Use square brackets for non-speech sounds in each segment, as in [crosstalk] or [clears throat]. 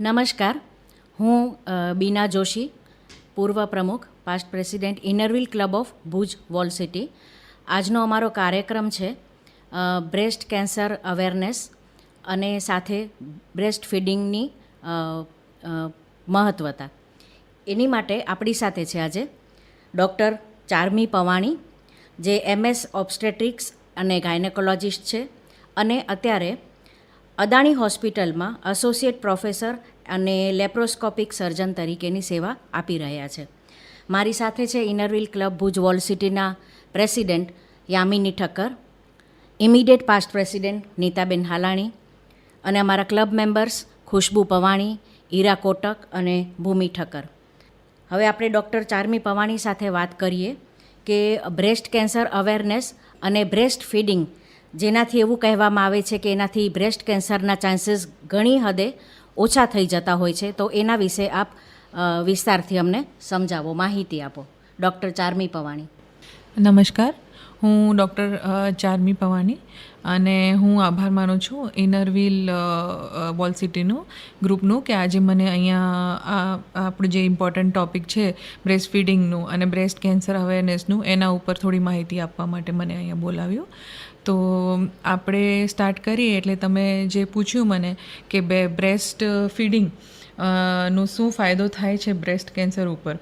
નમસ્કાર. હું બીના જોશી, પૂર્વ પ્રમુખ past president Inner Wheel Club of Bhuj Wall City આજનો અમારો કાર્યક્રમ છે બ્રેસ્ટ કેન્સર અવેરનેસ અને સાથે બ્રેસ્ટ ફીડિંગની મહત્વતા. એની માટે આપણી સાથે છે આજે ડૉક્ટર ચારમી પવાણી, જે એમએસ ઓબ્સ્ટેટ્રિક્સ અને ગાયનેકોલોજિસ્ટ છે. અને અત્યારે અદાણી હોસ્પિટલમાં એસોસિએટ પ્રોફેસર અને લેપ્રોસ્કોપિક સર્જન તરીકેની સેવા આપી રહ્યા છે. મારી સાથે છે Inner Wheel Club Bhuj Wall સિટીના president Yamini Thakkar immediate past president Nitaben Halani અને અમારા ક્લબ મેમ્બર્સ ખુશ્બુ પવાણી, ઈરા કોટક અને ભૂમિ ઠક્કર. હવે આપણે ડૉક્ટર ચારમી પવાણી સાથે વાત કરીએ કે બ્રેસ્ટ કેન્સર અવેરનેસ અને બ્રેસ્ટ ફીડિંગ જેનાથી એવું કહેવામાં આવે છે કે એનાથી બ્રેસ્ટ કેન્સરના ચાન્સીસ ઘણી હદે ઓછા થઈ જતા હોય છે. તો એના વિશે આપ વિસ્તારથી અમને સમજાવો, માહિતી આપો. ડૉક્ટર ચારમી પવાણી. નમસ્કાર. હું ડૉક્ટર ચારમી પવાની અને હું આભાર માનું છું ઇનરવિલ વોલ સિટીનું, ગ્રુપનું કે આજે મને અહીંયા આપણું જે ઇમ્પોર્ટન્ટ ટોપિક છે બ્રેસ્ટ ફીડિંગનું અને બ્રેસ્ટ કેન્સર અવેરનેસનું, એના ઉપર થોડી માહિતી આપવા માટે મને અહીંયા બોલાવ્યું. તો આપણે સ્ટાર્ટ કરીએ એટલે તમે જે પૂછ્યું મને કે બે બ્રેસ્ટ ફીડિંગ નો શું ફાયદો થાય છે બ્રેસ્ટ કેન્સર ઉપર?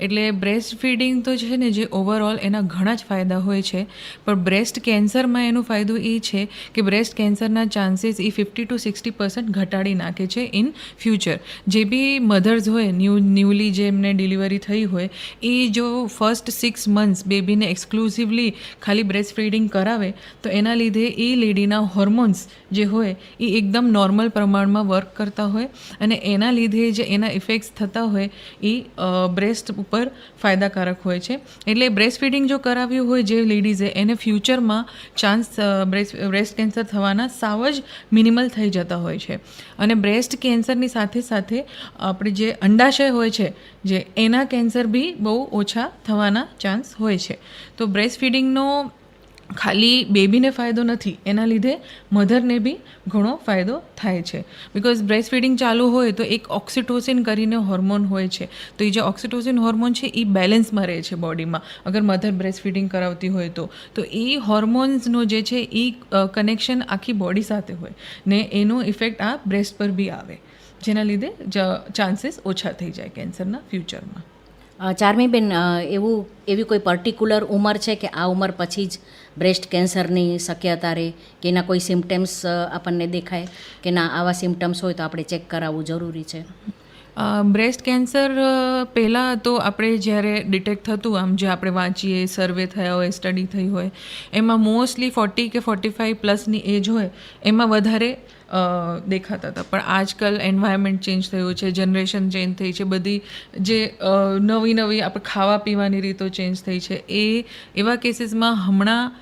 એટલે બ્રેસ્ટ ફીડિંગ તો છે ને જે ઓવરઓલ એના ઘણા જ ફાયદા હોય છે, પણ બ્રેસ્ટ કેન્સરમાં એનો ફાયદો એ છે કે બ્રેસ્ટ કેન્સરના ચાન્સીસ એ ફિફ્ટી ટુ સિક્સટી પર્સન્ટ ઘટાડી નાખે છે ઇન ફ્યુચર જે બી મધર્સ હોય ન્યૂ ન્યૂલી જે એમને ડિલિવરી થઈ હોય, એ જો ફર્સ્ટ સિક્સ મંથ્સ બેબીને એક્સક્લુઝિવલી ખાલી બ્રેસ્ટ ફીડિંગ કરાવે, તો એના લીધે એ લેડીના હોર્મોન્સ જે હોય, એ એકદમ નોર્મલ પ્રમાણમાં વર્ક કરતા હોય અને એના લીધે જે એના ઇફેક્ટ્સ થતા હોય એ બ્રેસ્ટ ઉપર ફાયદાકારક હોય છે. એટલે બ્રેસ્ટ ફીડિંગ જો કરાવ્યું હોય જે લેડીઝે એને ફ્યુચરમાં ચાન્સ બ્રેસ્ટ બ્રેસ્ટ કેન્સર થવાના સાવ જ મિનિમલ થઈ જતા હોય છે. અને બ્રેસ્ટ કેન્સરની સાથે સાથે આપણે જે અંડાશય હોય છે, જે એના કેન્સર બી બહુ ઓછા થવાના ચાન્સ હોય છે. તો બ્રેસ્ટ ફીડિંગનો ખાલી બેબીને ફાયદો નથી, એના લીધે મધરને બી ઘણો ફાયદો થાય છે. બિકોઝ બ્રેસ્ટ ફીડિંગ ચાલુ હોય તો એક ઓક્સિટોસિન કરીને હોર્મોન હોય છે. તો એ જે ઓક્સિટોસિન હોર્મોન છે એ બેલેન્સમાં રહે છે બોડીમાં અગર મધર બ્રેસ્ટ ફીડિંગ કરાવતી હોય તો. તો એ હોર્મોન્સનો જે છે એ કનેક્શન આખી બોડી સાથે હોય. ને એનો ઇફેક્ટ આ બ્રેસ્ટ પર બી આવે. જેના લીધે ચાન્સીસ ઓછા થઈ જાય કેન્સરના ફ્યુચરમાં ચારમીબેન એવું, એવી કોઈ પર્ટિક્યુલર ઉંમર છે કે આ ઉંમર પછી જ બ્રેસ્ટ કેન્સરની શક્યતા રહે, કે એના કોઈ સિમ્ટમ્સ આપણને દેખાય, કે ના, આવા સિમ્ટમ્સ હોય તો આપણે ચેક કરાવવું જરૂરી છે? બ્રેસ્ટ કેન્સર પહેલાં તો આપણે જ્યારે ડિટેક્ટ થતું, આમ જે આપણે વાંચીએ સર્વે થયા હોય સ્ટડી થઈ હોય, એમાં મોસ્ટલી ફોર્ટી કે ફોર્ટી ફાઇવ પ્લસની એજ હોય, એમાં વધારે દેખાતા હતા. પણ આજકાલ એન્વાયરમેન્ટ ચેન્જ થયું છે જનરેશન ચેન્જ થઈ છે, બધી જે નવી નવી આપણે ખાવા પીવાની રીતો ચેન્જ થઈ છે. એ, એવા કેસીસમાં હમણાં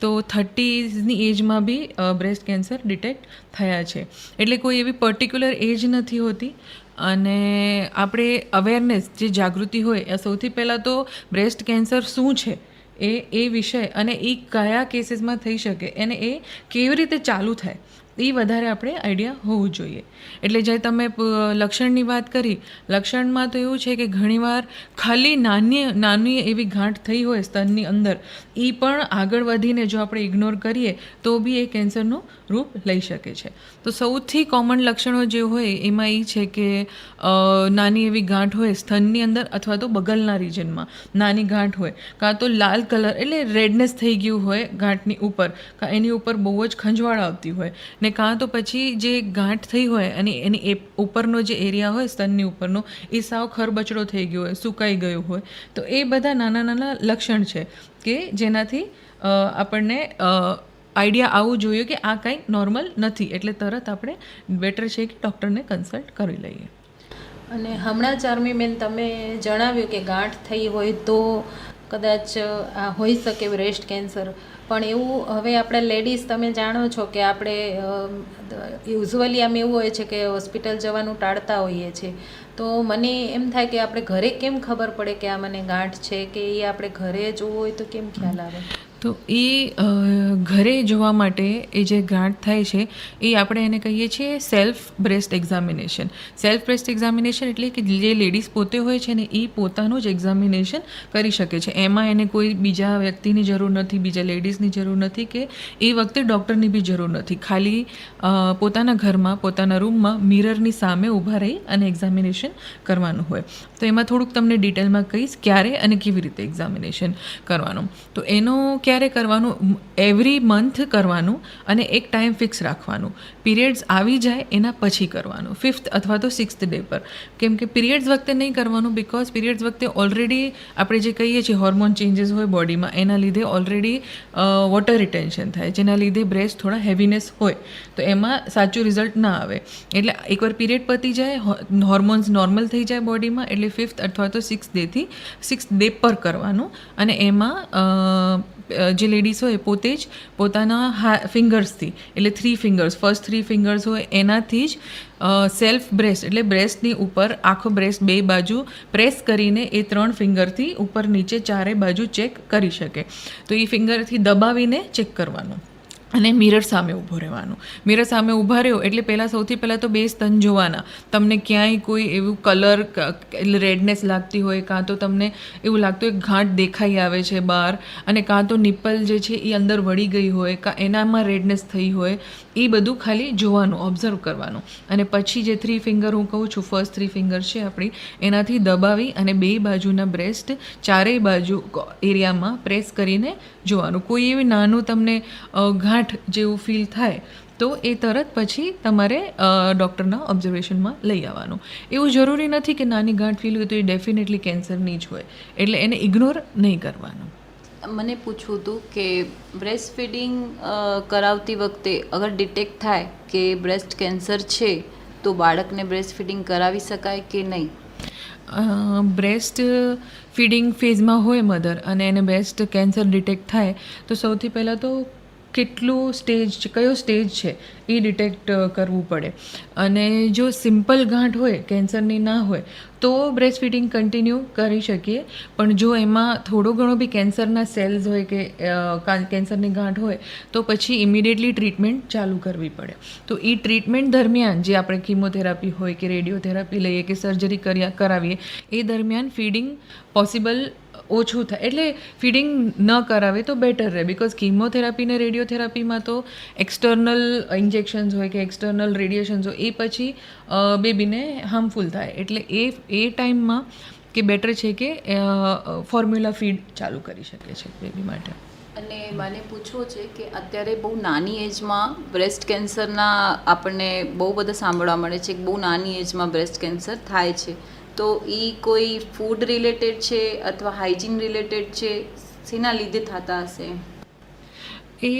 તો થર્ટીઝની એજમાં બી બ્રેસ્ટ કેન્સર ડિટેક્ટ થયા છે. એટલે કોઈ એવી પર્ટિક્યુલર એજ નથી હોતી. અને આપણે અવેરનેસ જે જાગૃતિ હોય, એ સૌથી પહેલાં તો બ્રેસ્ટ કેન્સર શું છે? એ એ વિષય અને એ કયા કેસીસમાં થઈ શકે? અને એ કેવી રીતે ચાલુ થાય? એ વધારે આપણે આઈડિયા હોવું જોઈએ. એટલે જે તમે લક્ષણની વાત કરી, લક્ષણમાં તો એવું છે કે ઘણીવાર ખાલી નાની નાની એવી ગાંઠ થઈ હોય સ્તનની અંદર એ પણ આગળ વધીને જો આપણે ઇગ્નોર કરીએ, તો બી એ કેન્સરનું રૂપ લઈ શકે છે. તો સૌથી કોમન લક્ષણો જે હોય, એમાં એ છે કે નાની એવી ગાંઠ હોય સ્તનની અંદર અથવા તો બગલના રિજનમાં. નાની ગાંઠ હોય, કાં તો લાલ કલર, એટલે રેડનેસ થઈ ગયું હોય ગાંઠની ઉપર, કાં એની ઉપર બહુ જ ખંજવાળ આવતી હોય. ને કાં તો પછી જે ગાંઠ થઈ હોય અને એની એ ઉપરનો જે એરિયા હોય, સ્તનની ઉપરનો, એ સાવ ખરબચડો થઈ ગયો હોય, સુકાઈ ગયું હોય, તો એ બધા નાના નાના લક્ષણ છે કે જેનાથી આપણને આઈડિયા આવવું જોઈએ કે આ કંઈ નોર્મલ નથી. એટલે તરત આપણે બેટર છે કે ડૉક્ટરને કન્સલ્ટ કરી લઈએ. અને હમણાં ચાર્મી બેન તમે જણાવ્યું કે ગાંઠ થઈ હોય તો કદાચ આ હોઈ શકે બ્રેસ્ટ કેન્સર. પણ એવું હવે આપણે લેડીઝ તમે જાણો છો કે આપણે યુઝવલી આમ એવું હોય છે કે હોસ્પિટલ જવાનું ટાળતા હોઈએ છીએ. તો મને એમ થાય કે આપણે ઘરે કેમ ખબર પડે કે આ મને ગાંઠ છે કે એ આપણે ઘરે જોવું હોય તો કેમ ખ્યાલ આવે? તો એ ઘરે જોવા માટે એ જે ગાંઠ થાય છે, એ આપણે એને કહીએ છીએ self breast examination self breast examination એટલે કે જે લેડીઝ પોતે હોય છે ને, એ પોતાનું જ એક્ઝામિનેશન કરી શકે છે. એમાં એને કોઈ બીજા વ્યક્તિની જરૂર નથી, બીજા લેડીઝની જરૂર નથી કે એ વખતે ડૉક્ટરની બી જરૂર નથી. ખાલી પોતાના ઘરમાં, પોતાના રૂમમાં મિરરની સામે ઊભા રહી અને એક્ઝામિનેશન કરવાનું હોય. તો એમાં થોડુંક તમને ડિટેલમાં કહીશ ક્યારે અને કેવી રીતે એક્ઝામિનેશન કરવાનું. તો એનો ક્યારે કરવાનું એવરી મંથ કરવાનું અને એક ટાઈમ ફિક્સ રાખવાનું. પીરિયડ્સ આવી જાય, એના પછી કરવાનું. ફિફ્થ અથવા તો સિક્સ્થ ડે પર. કેમ કે પીરિયડ્સ વખતે નહીં કરવાનું બિકોઝ પીરિયડ્સ વખતે ઓલરેડી આપણે જે કહીએ છીએ હોર્મોન ચેન્જીસ હોય બોડીમાં એના લીધે ઓલરેડી વોટર રિટેન્શન થાય. જેના લીધે બ્રેસ્ટ થોડા હેવીનેસ હોય. તો એમાં સાચું રિઝલ્ટ ના આવે. એટલે એકવાર પીરિયડ પતી જાય હોર્મોન્સ નોર્મલ થઈ જાય બોડીમાં એટલે ફિફ્થ અથવા તો સિક્સ ડેથી સિક્સ ડે પર કરવાનું. અને એમાં જે લેડીઝ હોય એ પોતે જ પોતાના હા ફિંગર્સથી એટલે three fingers first three fingers હોય એનાથી જ સેલ્ફ બ્રેસ્ટ એટલે બ્રેસ્ટની ઉપર આખો બ્રેસ્ટ બે બાજુ પ્રેસ કરીને એ ત્રણ ફિંગરથી ઉપર નીચે ચારે બાજુ ચેક કરી શકે. તો એ ફિંગરથી દબાવીને ચેક કરવાનું. અને મિરર સામે ઊભો રહેવાનું. મિરર સામે ઊભા રહ્યો એટલે પહેલાં સૌથી પહેલાં તો બે સ્તન જોવાના. તમને ક્યાંય કોઈ એવું કલર રેડનેસ લાગતી હોય, કાં તો તમને એવું લાગતું હોય ઘાટ દેખાઈ આવે છે બહાર અને કાં તો નિપ્પલ જે છે એ અંદર વળી ગઈ હોય, કાં એનામાં રેડનેસ થઈ હોય એ બધું ખાલી જોવાનું ઓબ્ઝર્વ કરવાનું. અને પછી જે થ્રી ફિંગર હું કહું છું ફર્સ્ટ થ્રી ફિંગર છે આપણી, એનાથી દબાવી અને બે બાજુના બ્રેસ્ટ ચારેય બાજુ એરિયામાં પ્રેસ કરીને જોવાનું. કોઈ એવી નાનું તમને ગાંઠ જેવું ફીલ થાય, તો એ તરત પછી તમારે ડૉક્ટરના ઓબ્ઝર્વેશનમાં લઈ આવવાનું. એવું જરૂરી નથી કે નાની ગાંઠ ફીલ હોય તો એ ડેફિનેટલી કેન્સરની જ હોય. એટલે એને ઇગ્નોર નહીં કરવાનું. મને પૂછવું હતું કે બ્રેસ્ટ ફીડિંગ કરાવતી વખતે અગર ડિટેક્ટ થાય કે બ્રેસ્ટ કેન્સર છે, તો બાળકને બ્રેસ્ટ ફીડિંગ કરાવી શકાય કે નહીં? બ્રેસ્ટ ફીડિંગ ફેઝમાં હોય મધર અને એને બ્રેસ્ટ કેન્સર ડિટેક્ટ થાય, તો સૌથી પહેલાં તો કેટલું સ્ટેજ છે, કયો સ્ટેજ છે, એ ડિટેક્ટ કરવું પડે. અને જો સિમ્પલ ગાંઠ હોય, કેન્સરની ના હોય, તો બ્રેસ્ટ ફીડિંગ કન્ટિન્યુ કરી શકીએ. પણ જો એમાં થોડો ઘણો બી કેન્સરના સેલ્સ હોય કે કેન્સરની ગાંઠ હોય, તો પછી ઇમિડિયેટલી ટ્રીટમેન્ટ ચાલુ કરવી પડે. તો એ ટ્રીટમેન્ટ દરમિયાન જે આપણે કીમોથેરાપી હોય કે રેડિયોથેરાપી લઈએ કે સર્જરી કર્યા, કરાવીએ, એ દરમિયાન ફીડિંગ પોસિબલ ઓછું થાય. એટલે ફીડિંગ ન કરાવે તો બેટર રહે બિકોઝ કીમોથેરાપી ને રેડિયોથેરાપીમાં તો એક્સટર્નલ ઇન્જેક્શન્સ હોય કે એક્સટર્નલ રેડિયેશન્સ હોય, એ પછી બેબીને હાર્મફુલ થાય. એટલે એ એ ટાઈમમાં કે બેટર છે કે ફોર્મ્યુલા ફીડ ચાલુ કરી શકે છે બેબી માટે. અને મને પૂછવું છે કે અત્યારે બહુ નાની એજમાં બ્રેસ્ટ કેન્સરના આપણને બહુ બધા સાંભળવા મળે છે કે બહુ નાની એજમાં બ્રેસ્ટ કેન્સર થાય છે. તો એ કોઈ ફૂડ રિલેટેડ છે અથવા હાઇજીન રિલેટેડ છે? શેના લીધે થતા હશે? એ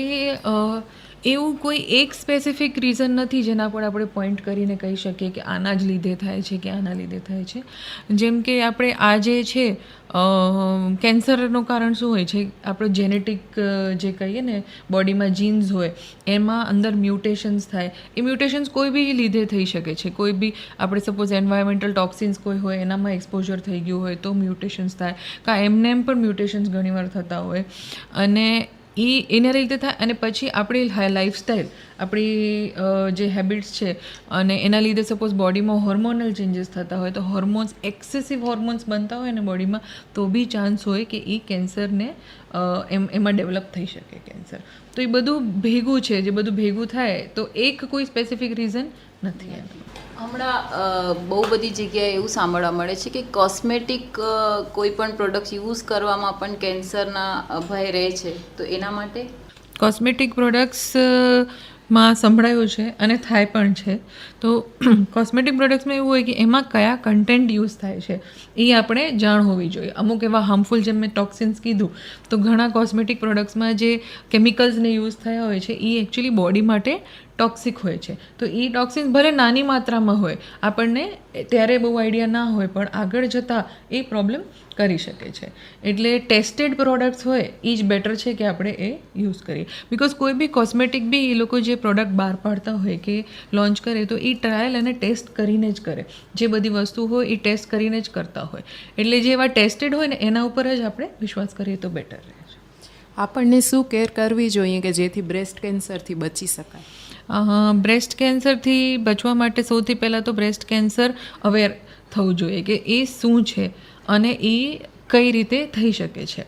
એવું કોઈ એક સ્પેસિફિક રીઝન નથી જેના પર આપણે પોઈન્ટ કરીને કહી શકીએ કે આના જ લીધે થાય છે કે આના લીધે થાય છે? જેમ કે આપણે આ જે છે કેન્સરનું કારણ શું હોય છે? આપણો જેનેટિક જે કહીએ ને બોડીમાં જીન્સ હોય, એમાં અંદર મ્યુટેશન્સ થાય. એ મ્યુટેશન્સ કોઈ બી લીધે થઈ શકે છે. કોઈ બી, આપણે સપોઝ એન્વાયરમેન્ટલ ટોક્સિન્સ કોઈ હોય, એનામાં એક્સપોઝર થઈ ગયું હોય તો મ્યુટેશન્સ થાય. કાં એમને એમ પણ મ્યુટેશન્સ ઘણીવાર થતા હોય. અને એ એના લીધે થાય અને પછી આપણી લાઈફસ્ટાઈલ આપણી જે હેબિટ્સ છે અને એના લીધે સપોઝ બોડીમાં હોર્મોનલ ચેન્જીસ થતા હોય તો હોર્મોન્સ એક્સેસિવ હોર્મોન્સ બનતા હોય ને બોડીમાં તો બી ચાન્સ હોય કે એ કેન્સરને એમ, એમાં ડેવલપ થઈ શકે કેન્સર તો એ બધું ભેગું છે, જે બધું ભેગું થાય, તો એક કોઈ સ્પેસિફિક રીઝન નથી એનું હમણાં બહુ બધી જગ્યાએ એવું સાંભળવા મળે છે કે કોસ્મેટિક કોઈ પણ પ્રોડક્ટ યુઝ કરવામાં પણ કેન્સરના ભય રહે છે. તો એના માટે? કોસ્મેટિક પ્રોડક્ટ્સમાં સંભળાયું છે અને થાય પણ છે. તો [clears throat] કોસ્મેટિક પ્રોડક્ટ્સમાં એવું હોય કે એમાં કયા કન્ટેન્ટ યુઝ થાય છે, એ આપણે જાણ હોવી જોઈએ. અમુક એવા હાર્મફુલ જેમ મેં ટોક્સિન્સ કીધું, તો ઘણા કોસ્મેટિક પ્રોડક્ટ્સમાં જે કેમિકલ્સને યુઝ થયા હોય છે, એ એકચ્યુઅલી બોડી માટે ટોક્સિક હોય છે. તો એ ટોક્સિન્સ ભલે નાની માત્રામાં હોય, આપણને ત્યારે બહુ આઈડિયા ના હોય, પણ આગળ જતાં એ પ્રોબ્લેમ કરી શકે છે. એટલે ટેસ્ટેડ પ્રોડક્ટ્સ હોય એ જ બેટર છે કે આપણે એ યુઝ કરીએ. બિકોઝ કોઈ બી કોસ્મેટિક બી એ લોકો જે પ્રોડક્ટ બહાર પાડતા હોય કે લોન્ચ કરે, તો એ ટ્રાયલ અને ટેસ્ટ કરીને જ કરે. જે બધી વસ્તુ હોય એ ટેસ્ટ કરીને જ કરતા હોય. એટલે જે એવા ટેસ્ટેડ હોય ને, એના ઉપર જ આપણે વિશ્વાસ કરીએ તો બેટર રહે છે. આપણને શું કેર કરવી જોઈએ કે જેથી બ્રેસ્ટ કેન્સરથી બચી શકાય? બ્રેસ્ટ કેન્સરથી બચવા માટે સૌથી પહેલાં તો બ્રેસ્ટ કેન્સર અવેર થવું જોઈએ કે એ શું છે અને એ કઈ રીતે થઈ શકે છે.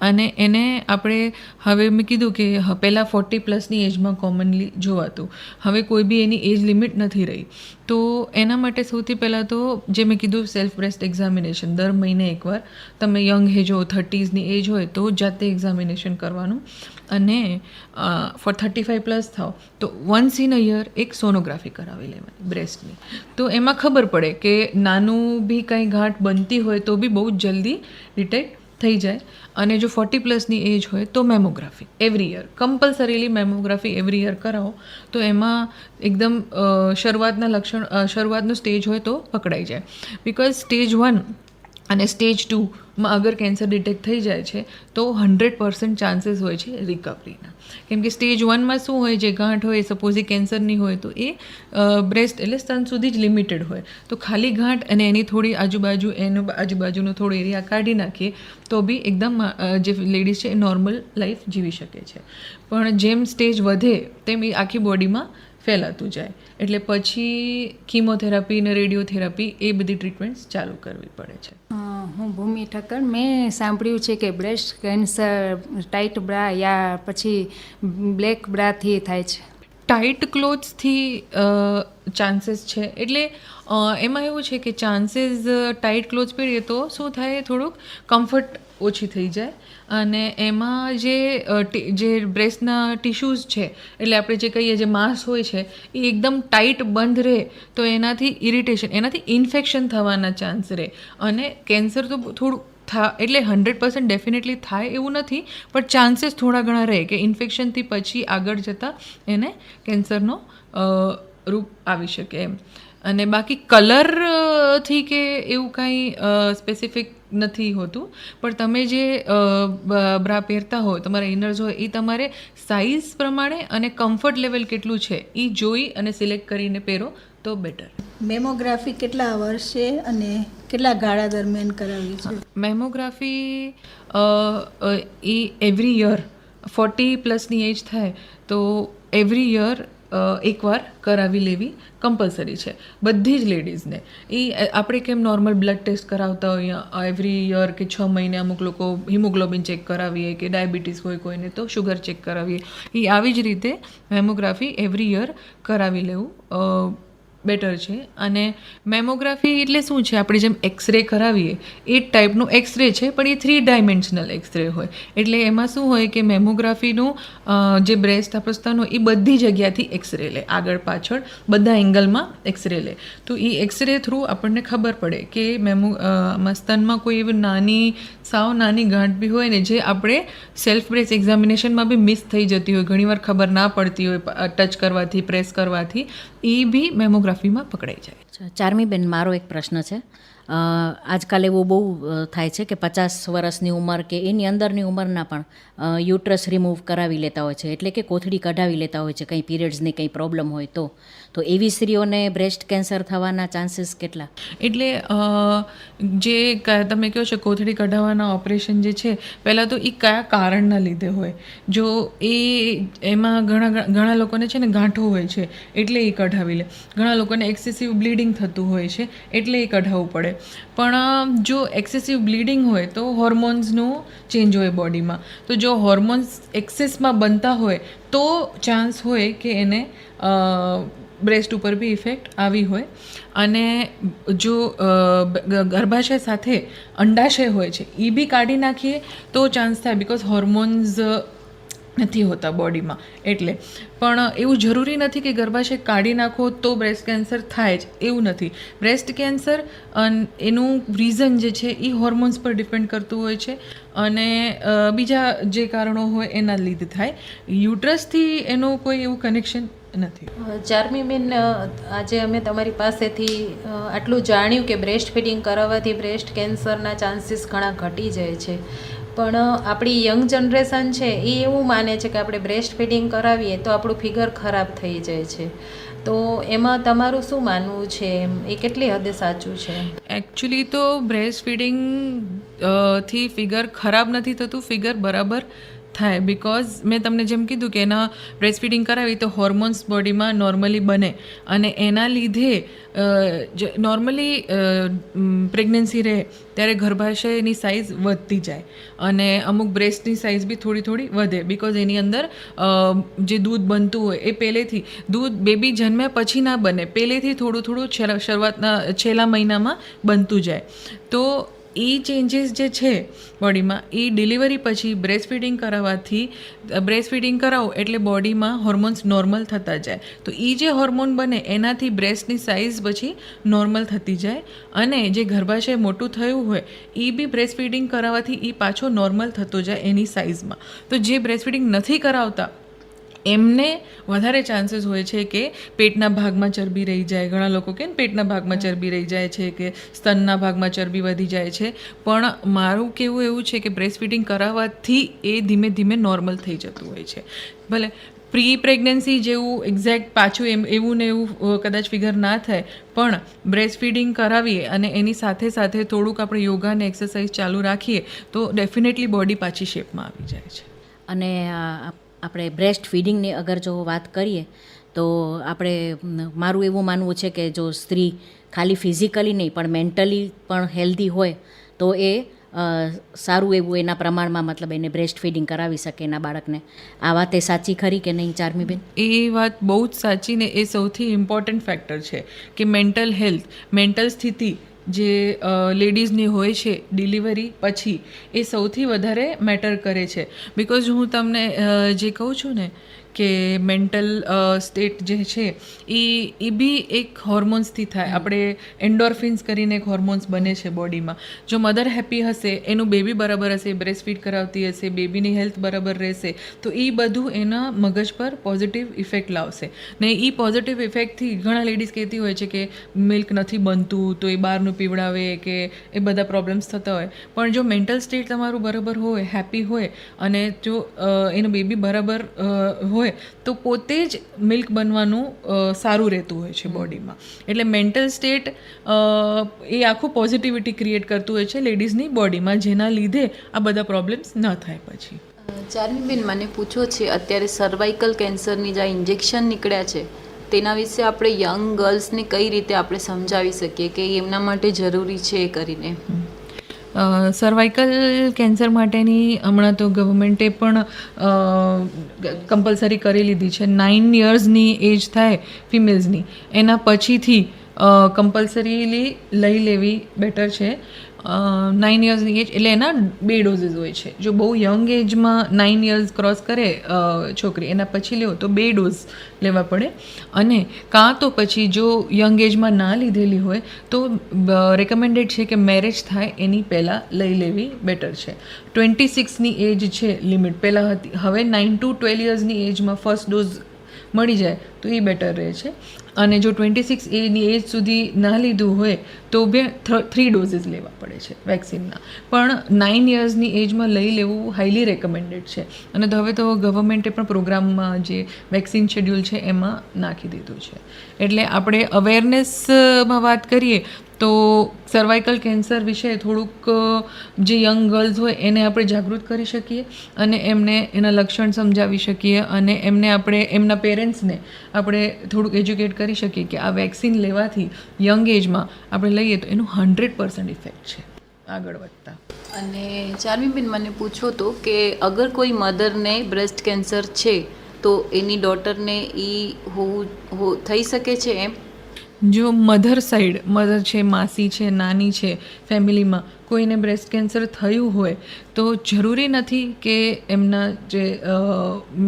અને એને આપણે હવે મેં કીધું કે પહેલાં ફોર્ટી પ્લસની એજમાં કોમનલી જોવાતું. હવે કોઈ બી એની એજ લિમિટ નથી રહી. તો એના માટે સૌથી પહેલાં તો જે મેં કીધું સેલ્ફ બ્રેસ્ટ એક્ઝામિનેશન દર મહિને એકવાર. તમે યંગ એજ હો થર્ટીઝની એજ હોય, તો જાતે એક્ઝામિનેશન કરવાનું. અને ફોર થર્ટી ફાઈવ પ્લસ થાવ તો વન્સ ઇન અ યર એક સોનોગ્રાફી કરાવી લેવાની બ્રેસ્ટની તો એમાં ખબર પડે કે નાનું બી કંઈ ગાંઠ બનતી હોય તો બી બહુ જ જલ્દી ડિટેક્ટ થઈ જાય અને જો ફોર્ટી પ્લસની એજ હોય તો mammography every year compulsorily mammography every year કરાવો. તો એમાં એકદમ શરૂઆતના લક્ષણ શરૂઆતનું સ્ટેજ હોય તો પકડાઈ જાય. બિકોઝ સ્ટેજ વન અને સ્ટેજ ટુમાં અગર કેન્સર ડિટેક્ટ થઈ જાય છે, તો હંડ્રેડ પર્સન્ટ ચાન્સીસ હોય છે રિકવરીના કેમ કે સ્ટેજ વનમાં શું હોય, જે ગાંઠ હોય સપોઝ કેન્સરની હોય, તો એ બ્રેસ્ટ એટલે સ્તન સુધી જ લિમિટેડ હોય. તો ખાલી ગાંઠ અને એની થોડી આજુબાજુ, એનો આજુબાજુનો થોડો એરિયા કાઢી નાખીએ, તો બી એકદમ જે લેડીઝ છે એ નોર્મલ લાઈફ જીવી શકે છે. પણ જેમ સ્ટેજ વધે, તેમ એ આખી બોડીમાં ફેલાતું જાય. એટલે પછી કીમોથેરાપી અને રેડિયોથેરાપી એ બધી ટ્રીટમેન્ટ્સ ચાલુ કરવી પડે છે. હું ભૂમિ ઠક્કર. મેં સાંભળ્યું છે કે બ્રેસ્ટ કેન્સર, ટાઈટ બ્રા યા પછી બ્લેક બ્રાથી થાય છે. ટાઈટ ક્લોથ્સથી ચાન્સીસ છે. એટલે એમાં એવું છે કે ચાન્સીસ ટાઈટ ક્લોથ્સ પહેરીએ તો શું થાય થોડુંક? કમ્ફર્ટ ઓછી થઈ જાય. અને એમાં જે જે બ્રેસ્ટના ટિશ્યુઝ છે, એટલે આપણે જે કહીએ, જે માંસ હોય છે, એ એકદમ ટાઈટ બંધ રહે, તો એનાથી ઇરિટેશન, એનાથી ઇન્ફેક્શન થવાના ચાન્સ રહે. અને કેન્સર તો થોડું થા, એટલે હંડ્રેડ પર્સન્ટ ડેફિનેટલી થાય એવું નથી, પણ ચાન્સીસ થોડા ઘણા રહે કે ઇન્ફેક્શનથી પછી આગળ જતાં એને કેન્સરનો રૂપ આવી શકે એમ. અને બાકી કલરથી કે એવું કાંઈ સ્પેસિફિક નથી હોતું. પણ તમે જે બ્રા પહેરતા હોય તમારા ઇનર્સ હોય એ તમારે સાઇઝ પ્રમાણે અને કમ્ફર્ટ લેવલ કેટલું છે એ જોઈ અને સિલેક્ટ કરીને પહેરો તો બેટર મેમોગ્રાફી કેટલા વર્ષે અને કેટલા ગાળા દરમિયાન કરાવી છે? મેમોગ્રાફી એ એવરી યર ફોર્ટી પ્લસની એજ થાય તો એવરી યર એકવાર કરાવી લેવી કમ્પલસરી છે. બધી જ લેડીઝને એ, આપણે કેમ નોર્મલ બ્લડ ટેસ્ટ કરાવતા હોઈએ? એવરી યર કે છ મહિને અમુક લોકો હિમોગ્લોબિન ચેક કરાવીએ કે ડાયાબિટીસ હોય કોઈને તો શુગર ચેક કરાવીએ. એ આવી જ રીતે મેમોગ્રાફી એવરી યર કરાવી લેવું. બેટર છે. અને મેમોગ્રાફી એટલે શું છે? આપણે જેમ એક્સરે કરાવીએ, એ ટાઈપનું એક્સરે છે, પણ એ થ્રી ડાયમેન્શનલ એક્સરે હોય. એટલે એમાં શું હોય કે મેમોગ્રાફીનું જે બ્રેસ્ટ આપણો હોય એ બધી જગ્યાથી એક્સરે લે. આગળ પાછળ બધા એંગલમાં એક્સરે લે. તો એ એક્સરે થ્રુ આપણને ખબર પડે કે મેમો મસ્તનમાં સ્તનમાં કોઈ એવી નાની, સાવ નાની ગાંઠ બી હોય ને જે આપણે સેલ્ફ બ્રેસ્ટ એક્ઝામિનેશનમાં બી મિસ થઈ જતી હોય. ઘણીવાર ખબર ના પડતી હોય ટચ કરવાથી પ્રેસ કરવાથી. એ બી મેમોગ્રાફીમાં પકડાઈ જાય. ચારમી બેન મારો એક પ્રશ્ન છે. આજકાલ એવું બહુ થાય છે કે પચાસ વર્ષની ઉંમર કે એની અંદરની ઉંમરના પણ યુટ્રસ રિમૂવ કરાવી લેતા હોય છે. એટલે કે કોથળી કઢાવી લેતા હોય છે. કંઈ પીરિયડ્સની કંઈ પ્રોબ્લેમ હોય તો. તો એવી સ્ત્રીઓને બ્રેસ્ટ કેન્સર થવાના ચાન્સીસ કેટલા? એટલે જે તમે કહો છો કોથળી કઢાવવાના ઓપરેશન જે છે, પહેલાં તો એ કયા કારણના લીધે હોય? જો એ, એમાં ઘણા ઘણા લોકોને છે ને ગાંઠો હોય છે, એટલે એ કઢાવી લે. ઘણા લોકોને એક્સેસિવ બ્લીડિંગ થતું હોય છે, એટલે એ કઢાવવું પડે. પણ જો એક્સેસિવ બ્લીડિંગ હોય, તો હોર્મોન્સનું ચેન્જ હોય બોડીમાં તો જો હોર્મોન્સ એક્સેસમાં બનતા હોય, તો ચાન્સ હોય કે એને બ્રેસ્ટ ઉપર બી ઇફેક્ટ આવી હોય. અને જો ગર્ભાશય સાથે અંડાશય હોય છે એ બી કાઢી નાખીએ તો ચાન્સ થાય બિકોઝ હોર્મોન્સ નથી હોતા બોડીમાં. એટલે, પણ એવું જરૂરી નથી કે ગર્ભાશય કાઢી નાખો તો બ્રેસ્ટ કેન્સર થાય જ, એવું નથી. બ્રેસ્ટ કેન્સર એનું રીઝન જે છે એ હોર્મોન્સ પર ડિપેન્ડ કરતું હોય છે અને બીજા જે કારણો હોય એના લીધે થાય. યુટ્રસથી એનું કોઈ એવું કનેક્શન નથી. ચાર્મીબેન અ, આજે અમે તમારી પાસેથી આટલું જાણ્યું કે બ્રેસ્ટ ફીડિંગ કરાવવાથી બ્રેસ્ટ કેન્સરના ચાન્સીસ ઘણા ઘટી જાય છે. પણ આપણી યંગ જનરેશન છે એ એવું માને છે કે આપણે બ્રેસ્ટ ફીડિંગ કરાવીએ તો આપણું ફિગર ખરાબ થઈ જાય છે. તો એમાં તમારું શું માનવું છે? એમ એ કેટલી હદે સાચું છે? એકચ્યુઅલી તો બ્રેસ્ટ ફીડિંગથી ફિગર ખરાબ નથી થતું ફિગર બરાબર થાય. બિકોઝ મેં તમને જેમ કીધું કે એના બ્રેસ્ટ ફીડિંગ કરાવી તો હોર્મોન્સ બોડીમાં નોર્મલી બને. અને એના લીધે નોર્મલી પ્રેગ્નન્સી રહે ત્યારે ગર્ભાશયની સાઇઝ વધતી જાય. અને અમુક બ્રેસ્ટની સાઇઝ બી થોડી થોડી વધે. બિકોઝ એની અંદર જે દૂધ બનતું હોય એ પહેલેથી, દૂધ બેબી જન્મ્યા પછી ના બને. પહેલેથી થોડું થોડું શરૂઆતના, છેલ્લા મહિનામાં બનતું જાય. તો એ ચેન્જીસ જે છે બોડીમાં એ ડિલિવરી પછી બ્રેસ્ટ ફીડિંગ કરાવવાથી બ્રેસ્ટ ફીડિંગ કરાવો એટલે બોડીમાં હોર્મોન્સ નોર્મલ થતા જાય. તો એ જે હોર્મોન બને એનાથી બ્રેસ્ટની સાઇઝ પછી નોર્મલ થતી જાય અને જે ગર્ભાશય મોટું થયું હોય એ બી બ્રેસ્ટ ફીડિંગ કરાવવાથી એ પાછો નોર્મલ થતો જાય એની સાઇઝમાં તો જે બ્રેસ્ટ ફીડિંગ નથી કરાવતા એમને વધારે ચાન્સીસ હોય છે કે પેટના ભાગમાં ચરબી રહી જાય. ઘણા લોકો કે પેટના ભાગમાં ચરબી રહી જાય છે કે સ્તનના ભાગમાં ચરબી વધી જાય છે. પણ મારું કેવું એવું છે કે બ્રેસ્ટ ફીડિંગ કરાવવાથી એ ધીમે ધીમે નોર્મલ થઈ જતું હોય છે. ભલે પ્રી પ્રેગ્નન્સી જેવું એક્ઝેક્ટ પાછું એમ એવું ને એવું કદાચ ફિગર ના થાય પણ બ્રેસ્ટ ફીડિંગ કરાવીએ અને એની સાથે સાથે થોડુંક આપણે યોગા અને એક્સરસાઇઝ ચાલુ રાખીએ તો ડેફિનેટલી બોડી પાછી શેપમાં આવી જાય છે. અને આપણે બ્રેસ્ટ ફીડિંગની અગર જો વાત કરીએ, તો આપણે મારું એવું માનવું છે કે જો સ્ત્રી ખાલી ફિઝિકલી નહીં, પણ મેન્ટલી પણ હેલ્ધી હોય, તો એ સારું એવું એના પ્રમાણમાં મતલબ એને બ્રેસ્ટ ફીડિંગ કરાવી શકે એના બાળકને. આ વાત એ સાચી ખરી કે નહીં, ચાર્મીબેન? એ વાત બહુ જ સાચી ને એ સૌથી ઇમ્પોર્ટન્ટ ફેક્ટર છે કે મેન્ટલ હેલ્થ મેન્ટલ સ્થિતિ જે લેડીઝની હોય છે, ડિલિવરી પછી એ સૌથી વધારે મેટર કરે છે. બિકોઝ હું તમને જે કહું છું ને કે મેન્ટલ સ્ટેટ જે છે એ એ બી એક હોર્મોન્સથી થાય. આપણે એન્ડોર્ફિન્સ કરીને એક હોર્મોન્સ બને છે બોડીમાં. જો મધર હેપી હશે એનું બેબી બરાબર હશે બ્રેસ્ટ ફીડ કરાવતી હશે બેબીની હેલ્થ બરાબર રહેશે તો એ બધું એના મગજ પર પોઝિટિવ ઇફેક્ટ લાવશે. ને એ પોઝિટિવ ઇફેક્ટથી ઘણા લેડીઝ કહેતી હોય છે કે મિલ્ક નથી બનતું તો એ બહારનું પીવડાવે કે એ બધા પ્રોબ્લેમ્સ થતા હોય. પણ જો મેન્ટલ સ્ટેટ તમારું બરાબર હોય હેપી હોય અને જો એનું બેબી બરાબર અ, હોય તો પોતે જ મિલ્ક બનવાનું સારું રહેતું હોય છે બોડીમાં. એટલે મેન્ટલ સ્ટેટ એ આખું પોઝિટિવિટી ક્રિએટ કરતું હોય છે લેડીઝની બોડીમાં જેના લીધે આ બધા પ્રોબ્લેમ્સ ન થાય પછી. ચાર્મીબેન મને પૂછો છે અત્યારે સર્વાઇકલ કેન્સરની જે ઇન્જેક્શન નીકળ્યા છે તેના વિશે આપણે યંગ ગર્લ્સને કઈ રીતે આપણે સમજાવી શકીએ કે એમના માટે જરૂરી છે એ કરીને? સર્વાઇકલ કેન્સર માટેની હમણાં તો ગવર્મેન્ટે પણ કમ્પલસરી કરી લીધી છે. નાઇન યર્સની એજ થાય ફિમેલ્સની એના પછીથી કમ્પલસરીલી લઈ લેવી બેટર છે. નાઇન યર્સની એજ એટલે એના બે ડોઝીસ હોય છે. જો બહુ યંગ એજમાં નાઇન યર્સ ક્રોસ કરે છોકરી, એના પછી લેવો તો બે ડોઝ લેવા પડે. અને કાં તો પછી જો યંગ એજમાં ના લીધેલી હોય, તો રેકમેન્ડેડ છે કે મેરેજ થાય એની પહેલાં લઈ લેવી બેટર છે. ટ્વેન્ટી સિક્સની એજ છે લિમિટ પહેલાં હતી, હવે નાઇન ટુ ટ્વેલ્વ યર્સની એજમાં ફર્સ્ટ ડોઝ મળી જાય તો એ બેટર રહે છે. અને જો ટ્વેન્ટી સિક્સ એની એજ સુધી ના લીધું હોય, તો બે થ્રી ડોઝીસ લેવા પડે છે વેક્સિનના પણ નાઇન યર્સની એજમાં લઈ લેવું હાઈલી રેકમેન્ડેડ છે. અને તો હવે તો ગવર્મેન્ટે પણ પ્રોગ્રામમાં જે વેક્સિન શેડ્યુલ છે, એમાં નાખી દીધું છે. એટલે આપણે અવેરનેસમાં વાત કરીએ, તો સર્વાઇકલ કેન્સર વિશે થોડુંક જે યંગ ગર્લ્સ હોય, એને આપણે જાગૃત કરી શકીએ અને એમને એના લક્ષણ સમજાવી શકીએ અને એમને આપણે એમના પેરેન્ટ્સને આપણે થોડુંક એજ્યુકેટ કરી શકીએ કે આ વેક્સિન લેવાથી યંગ એજમાં આપણે લઈએ તો એનું હંડ્રેડ પર્સન્ટ ઇફેક્ટ છે. આગળ વધતા. અને ચાર્મીબેન મને પૂછો તો કે અગર કોઈ મધરને બ્રેસ્ટ કેન્સર છે તો એની ડોટરને એ હોવું હો થઈ શકે છે એમ? જો મધર સાઈડ મધર છે માસી છે નાની છે ફેમિલીમાં કોઈને બ્રેસ્ટ કેન્સર થયું હોય, તો જરૂરી નથી કે એમના જે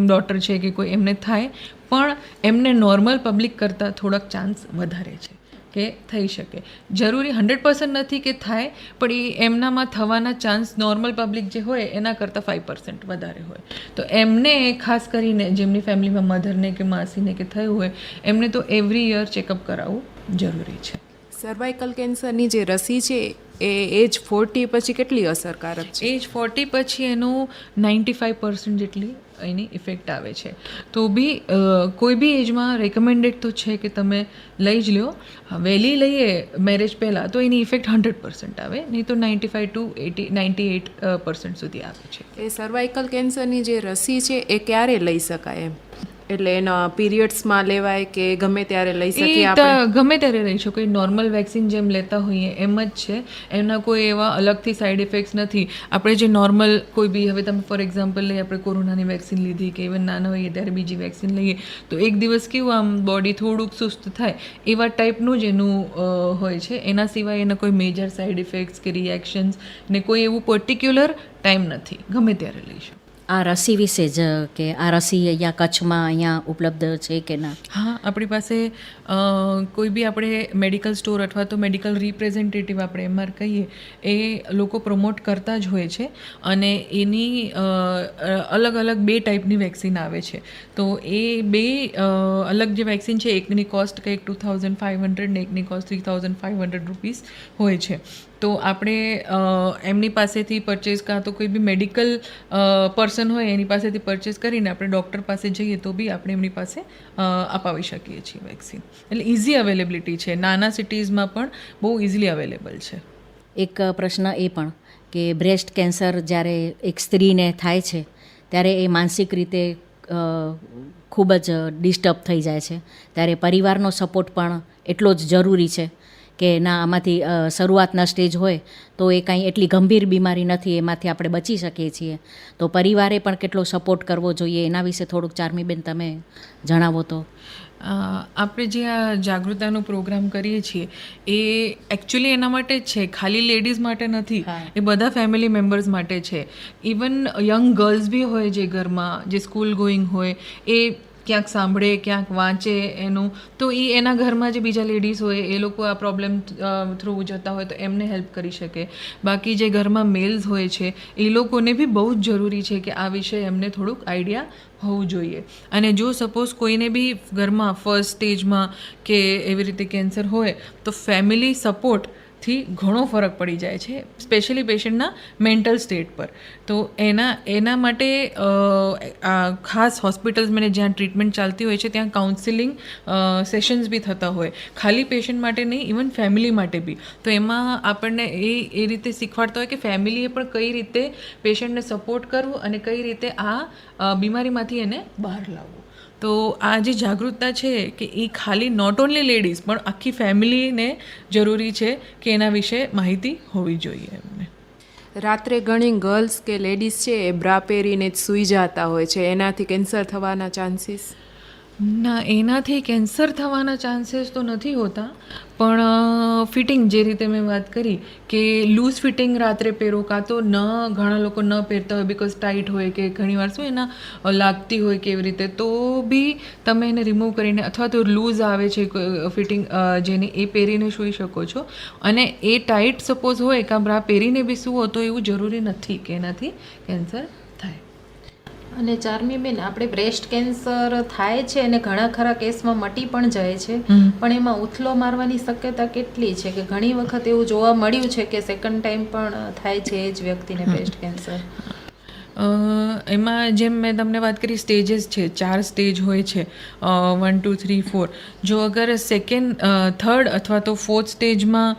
ડોટર છે કે કોઈ એમને થાય, પણ એમને નોર્મલ પબ્લિક કરતાં થોડાક ચાન્સ વધારે છે કે થઈ શકે. જરૂરી હંડ્રેડ પર્સન્ટ નથી કે થાય, પણ એ એમનામાં થવાના ચાન્સ નોર્મલ પબ્લિક જે હોય, એના કરતાં ફાઇવ પર્સન્ટ વધારે હોય. તો એમને ખાસ કરીને જેમની ફેમિલીમાં મધરને કે માસીને કે થયું હોય, એમને તો એવરી યર ચેકઅપ કરાવવું જરૂરી છે. સર્વાઇકલ કેન્સરની જે રસી છે એ એજ ફોર્ટી પછી કેટલી અસરકારક છે? એજ ફોર્ટી પછી એનું નાઇન્ટી ફાઇવ પર્સન્ટ જેટલી એની ઇફેક્ટ આવે છે. તો બી કોઈ બી એજમાં રેકમેન્ડેડ તો છે કે તમે લઈ જ લ્યો. વહેલી લઈએ મેરેજ પહેલાં તો એની ઇફેક્ટ હંડ્રેડ પર્સન્ટ આવે નહીં તો ninety five to eighty ninety eight percent સુધી આવે છે. એ સર્વાઇકલ કેન્સરની જે રસી છે એ ક્યારે લઈ શકાય એમ? એટલે એના પીરિયડ્સમાં લેવાય કે ગમે ત્યારે લઈ શકીએ આપણે? ગમે ત્યારે લઈ શકો એ નોર્મલ વેક્સિન જેમ લેતા હોઈએ એમ જ છે. એના કોઈ એવા અલગથી સાઈડ ઇફેક્ટ્સ નથી. આપણે જે નોર્મલ કોઈ બી હવે તમે ફોર એક્ઝામ્પલ લઈએ આપણે કોરોનાની વેક્સિન લીધી કે ઇવન નાના હોઈએ ત્યારે બીજી વેક્સિન લઈએ તો એક દિવસ કેવું આમ બોડી થોડુંક સુસ્ત થાય. એવા ટાઈપનું જ એનું હોય છે. એના સિવાય એના કોઈ મેજર સાઈડ ઇફેક્ટ્સ કે રિએક્શન્સ ને કોઈ એવું પર્ટિક્યુલર ટાઈમ નથી. ગમે ત્યારે લઈશું આ રસી વિશે જ કે આ રસી અહીંયા કચ્છમાં અહીંયા ઉપલબ્ધ છે કે ના? હા, આપણી પાસે કોઈ બી આપણે મેડિકલ સ્ટોર અથવા તો મેડિકલ રિપ્રેઝેન્ટેટિવ આપણે એમઆર કહીએ, એ લોકો પ્રમોટ કરતા જ હોય છે અને એની અલગ અલગ બે ટાઈપની વેક્સિન આવે છે. તો એ બે અલગ જે વેક્સિન છે, એકની કોસ્ટ કંઈક ટુ થાઉઝન્ડ ફાઇવ હંડ્રેડ ને એકની cost three thousand five hundred rupees હોય છે. તો આપણે એમની પાસેથી પરચેસ કાં તો કોઈ બી મેડિકલ પર્સન હોય એની પાસેથી પરચેસ કરીને આપણે ડૉક્ટર પાસે જઈએ તો બી આપણે એમની પાસે અપાવી શકીએ છીએ વેક્સિન એટલે ઇઝી અવેલેબિલિટી છે. નાના સિટીઝમાં પણ બહુ ઇઝીલી અવેલેબલ છે. એક પ્રશ્ન એ પણ કે બ્રેસ્ટ કેન્સર જ્યારે એક સ્ત્રીને થાય છે, ત્યારે એ માનસિક રીતે ખૂબ જ ડિસ્ટર્બ થઈ જાય છે. ત્યારે પરિવારનો સપોર્ટ પણ એટલો જ જરૂરી છે કે ના, આમાંથી શરૂઆતના સ્ટેજ હોય તો એ કાંઈ એટલી ગંભીર બીમારી નથી, એમાંથી આપણે બચી શકીએ છીએ. તો પરિવારે પણ કેટલો સપોર્ટ કરવો જોઈએ, એના વિશે થોડુંક ચાર્મીબેન તમે જણાવો તો. આપણે જે આ જાગૃતતાનો પ્રોગ્રામ કરીએ છીએ એ એકચ્યુઅલી એના માટે જ છે. ખાલી લેડીઝ માટે નથી એ બધા ફેમિલી મેમ્બર્સ માટે છે. ઇવન યંગ ગર્લ્સ બી હોય જે ઘરમાં જે સ્કૂલ ગોઈંગ હોય એ ક્યાંક સાંભળે, ક્યાંક વાંચે એનું. તો એ એના ઘરમાં જે બીજા લેડીઝ હોય, એ લોકો આ પ્રોબ્લેમ થ્રુ જતા હોય તો એમને હેલ્પ કરી શકે. બાકી જે ઘરમાં મેલ્સ હોય છે, એ લોકોને બી બહુ જ જરૂરી છે કે આ વિશે એમને થોડુંક આઈડિયા હોવું જોઈએ. અને જો સપોઝ કોઈને બી ઘરમાં ફર્સ્ટ સ્ટેજમાં કે એવી રીતે કેન્સર હોય, તો ફેમિલી સપોર્ટથી ઘણો ફરક પડી જાય છે સ્પેશિયલી પેશન્ટના મેન્ટલ સ્ટેટ પર. તો એના એના માટે ખાસ હોસ્પિટલ્સ મને જ્યાં ટ્રીટમેન્ટ ચાલતી હોય છે, ત્યાં કાઉન્સિલિંગ સેશન્સ બી થતા હોય. ખાલી પેશન્ટ માટે નહીં ઇવન ફેમિલી માટે બી. તો એમાં આપણને એ એ રીતે શીખવાડતા હોય કે ફેમિલીએ પણ કઈ રીતે પેશન્ટને સપોર્ટ કરવું અને કઈ રીતે આ બીમારીમાંથી એને બહાર લાવવું. તો આ જે જાગૃતતા છે કે એ ખાલી નોટ ઓન્લી લેડીઝ પણ આખી ફેમિલીને જરૂરી છે કે એના વિશે માહિતી હોવી જોઈએ એમને. રાત્રે ઘણી ગર્લ્સ કે લેડીઝ છે એ બ્રા પહેરીને જ સૂઈ જતા હોય છે. એનાથી કેન્સર થવાના ચાન્સીસ ના, એનાથી કેન્સર થવાના ચાન્સીસ તો નથી હોતા, પણ ફિટિંગ જે રીતે મેં વાત કરી કે લૂઝ ફિટિંગ રાત્રે પહેરો, કાં તો ન ઘણા લોકો ન પહેરતા હોય બિકોઝ ટાઈટ હોય કે ઘણીવાર શું એના લાગતી હોય કે એવી રીતે, તો બી તમે એને રિમૂવ કરીને અથવા તો લૂઝ આવે છે ફિટિંગ જેને એ પહેરીને સૂઈ શકો છો. અને એ ટાઈટ સપોઝ હોય, કાં બ્રા પહેરીને બી સૂવો તો એવું જરૂરી નથી કે એનાથી કેન્સર થાય ચારમી બેન આપણે બ્રેસ્ટ કેન્સર થાય છે અને ઘણા ખરા કેસમાં મટી પણ જાય છે. પણ એમાં ઉથલો મારવાની શક્યતા કેટલી છે કે ઘણી વખત એવું જોવા મળ્યું છે કે સેકન્ડ ટાઈમ પણ થાય છે એ જ વ્યક્તિને બ્રેસ્ટ કેન્સર. એમાં જેમ મેં તમને વાત કરી સ્ટેજીસ છે, ચાર સ્ટેજ હોય છે વન ટુ થ્રી ફોર જો અગર સેકન્ડ થર્ડ અથવા તો ફોર્થ સ્ટેજમાં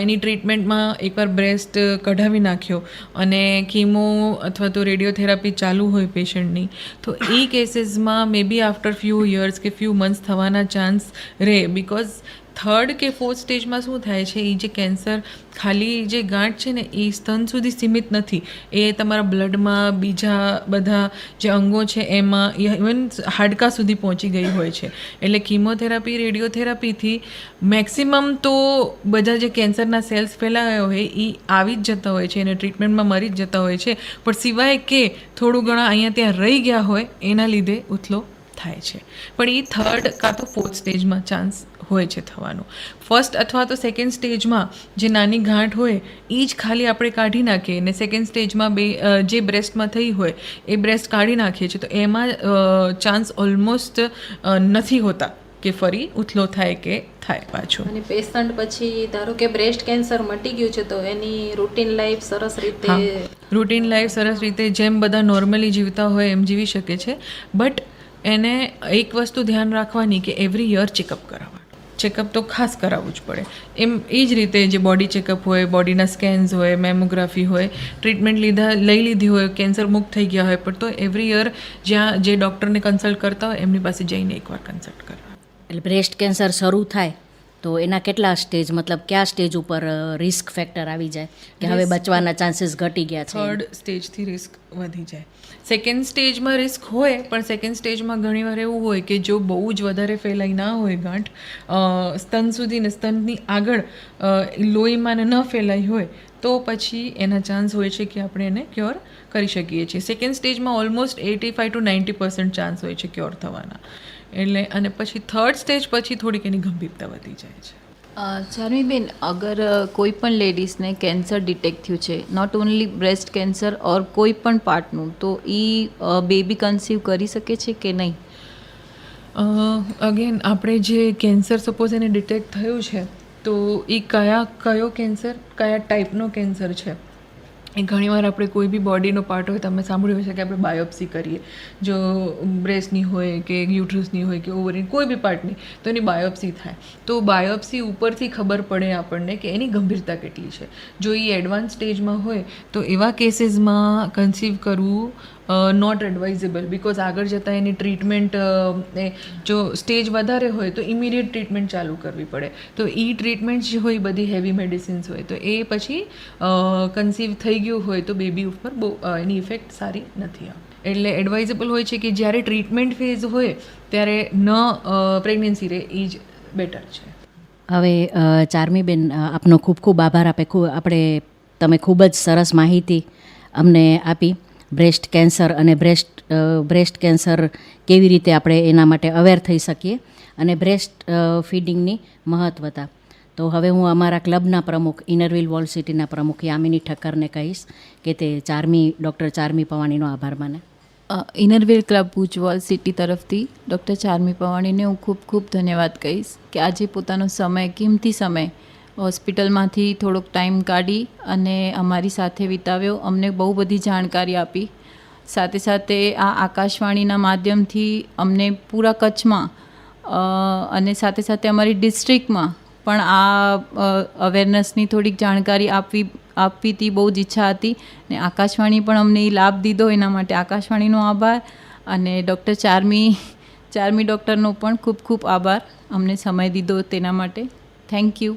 એની ટ્રીટમેન્ટમાં એકવાર બ્રેસ્ટ કઢાવી નાખ્યો અને કીમો અથવા તો રેડિયોથેરાપી ચાલુ હોય પેશન્ટની તો એ કેસીસમાં may be after few years કે ફ્યુ મંથ્સ થવાના ચાન્સ રહે બિકોઝ થર્ડ કે ફોર્થ સ્ટેજમાં શું થાય છે? એ જે કેન્સર ખાલી જે ગાંઠ છે ને એ સ્તન સુધી સીમિત નથી. એ તમારા બ્લડમાં બીજા બધા જે અંગો છે, એમાં ઇવન હાડકા સુધી પહોંચી ગઈ હોય છે. એટલે કિમોથેરાપી રેડિયોથેરાપીથી મેક્સિમમ તો બધા જે કેન્સરના સેલ્સ ફેલાયા હોય એ આવી જ જતા હોય છે, એને ટ્રીટમેન્ટમાં મરી જ જતા હોય છે. પણ સિવાય કે થોડું ઘણા અહીંયા ત્યાં રહી ગયા હોય, એના લીધે ઉથલો થાય છે. પણ એ થર્ડ કાં તો ફોર્થ સ્ટેજમાં ચાન્સ હોય છે થવાનું. ફર્સ્ટ અથવા તો સેકન્ડ સ્ટેજમાં જે નાની ગાંઠ હોય એ જ ખાલી આપણે કાઢી નાખીએ. ને સેકન્ડ સ્ટેજમાં બે જે બ્રેસ્ટમાં થઈ હોય એ બ્રેસ્ટ કાઢી નાખીએ છીએ. તો એમાં ચાન્સ ઓલમોસ્ટ નથી હોતા કે ફરી ઉથલો થાય કે થાય પાછો. અને પેશન્ટ પછી ધારો કે બ્રેસ્ટ કેન્સર મટી ગયું છે તો એની રૂટીન લાઈફ સરસ રીતે રૂટીન લાઈફ સરસ રીતે જેમ બધા નોર્મલી જીવતા હોય એમ જીવી શકે છે. બટ એને એક વસ્તુ ધ્યાન રાખવાની કે એવરી યર ચેકઅપ કરાવવાનું. ચેકઅપ તો ખાસ કરાવવું જ પડે. એમ, એ જ રીતે જે બોડી ચેકઅપ હોય બોડીના સ્કેન્સ હોય મેમોગ્રાફી હોય ટ્રીટમેન્ટ લીધા, લઈ લીધી હોય કેન્સર મુક્ત થઈ ગયા હોય, પણ તો એવરી યર જ્યાં જે ડૉક્ટરને કન્સલ્ટ કરતા હોય, એમની પાસે જઈને એકવાર કન્સલ્ટ કરવા. એટલે બ્રેસ્ટ કેન્સર શરૂ થાય. તો એના કેટલા સ્ટેજ મતલબ કયા સ્ટેજ ઉપર રિસ્ક ફેક્ટર આવી જાય? કે હવે બચવાના ચાન્સીસ ઘટી ગયા છે? થર્ડ સ્ટેજથી રિસ્ક વધી જાય. સેકન્ડ સ્ટેજમાં રિસ્ક હોય પણ સેકન્ડ સ્ટેજમાં ઘણીવાર એવું હોય કે જો બહુ જ વધારે ફેલાઈ ના હોય ગાંઠ સ્તન સુધી ને સ્તનની આગળ લોહીમાં ન ફેલાઈ હોય તો પછી એના ચાન્સ હોય છે કે આપણે એને ક્યોર કરી શકીએ છીએ. સેકન્ડ સ્ટેજમાં almost eighty five to ninety percent chance હોય છે ક્યોર થવાના. એટલે અને પછી થર્ડ સ્ટેજ પછી થોડીક એની ગંભીરતા વધી જાય છે. ચાર્મીબેન અગર કોઈ પણ લેડીઝને કેન્સર ડિટેક્ટ થયું છે not only breast cancer or કોઈ પણ પાર્ટનું તો એ બેબી કન્સીવ કરી શકે છે કે નહીં? અગેન આપણે જે કેન્સર સપોઝ એને ડિટેક્ટ થયું છે તો એ કયા કયો કેન્સર કયા ટાઈપનો કેન્સર છે? એ ઘણીવાર આપણે કોઈ બી બોડીનો પાર્ટ હોય, તમે સાંભળ્યું હશે કે આપણે બાયોપ્સી કરીએ. જો બ્રેસ્ટની હોય કે યુટ્રસની હોય કે ઓવરની, કોઈ બી પાર્ટની, તો એની બાયોપ્સી થાય. તો બાયોપ્સી ઉપરથી ખબર પડે આપણને કે એની ગંભીરતા કેટલી છે. જો એ એડવાન્સ સ્ટેજમાં હોય, તો એવા કેસીસમાં કન્સીવ કરવું નોટ એડવાઇઝેબલ બિકોઝ આગળ જતાં એની ટ્રીટમેન્ટ જો સ્ટેજ વધારે હોય તો ઇમિડિયેટ ટ્રીટમેન્ટ ચાલુ કરવી પડે. તો એ ટ્રીટમેન્ટ જે હોય બધી હેવી મેડિસિન્સ હોય. તો એ પછી કન્સીવ થઈ ગયું હોય તો બેબી ઉપર બહુ એની ઇફેક્ટ સારી નથી આવતી. એટલે એડવાઇઝેબલ હોય છે કે જ્યારે ટ્રીટમેન્ટ ફેઝ હોય ત્યારે ન પ્રેગ્નન્સી રહે એ જ બેટર છે. હવે ચારમી બેન આપનો ખૂબ ખૂબ આભાર. આપે ખૂબ, આપણે, તમે ખૂબ જ સરસ માહિતી અમને આપી. બ્રેસ્ટ કેન્સર અને બ્રેસ્ટ બ્રેસ્ટ કેન્સર કેવી રીતે આપણે એના માટે અવેર થઈ શકીએ અને બ્રેસ્ટ ફીડિંગની મહત્વતા. તો હવે હું અમારા ક્લબના પ્રમુખ, ઇનરવિલ વોલ સિટીના પ્રમુખ યામિની ઠક્કરને કહીશ કે તે ચારમી, ડૉક્ટર ચારમી પવાણીનો આભાર માને. Inner Wheel Club Bhuj Wall City તરફથી ડૉક્ટર ચારમી પવાણીને હું ખૂબ ખૂબ ધન્યવાદ કહીશ કે આજે પોતાનો સમય, કિંમતી સમય હોસ્પિટલમાંથી થોડોક ટાઈમ કાઢી અને અમારી સાથે વિતાવ્યો. અમને બહુ બધી જાણકારી આપી. સાથે સાથે આ આકાશવાણીના માધ્યમથી અમને પૂરા કચ્છમાં અને સાથે સાથે અમારી ડિસ્ટ્રિક્ટમાં પણ આ અવેરનેસની થોડીક જાણકારી આપવી આપવી તી બહુ જ ઈચ્છા હતી. ને આકાશવાણી પણ અમને એ લાભ દીધો. એના માટે આકાશવાણીનો આભાર અને ડૉક્ટર ચારમી ચારમી ડૉક્ટરનો પણ ખૂબ ખૂબ આભાર. અમને સમય દીધો તેના માટે. Thank you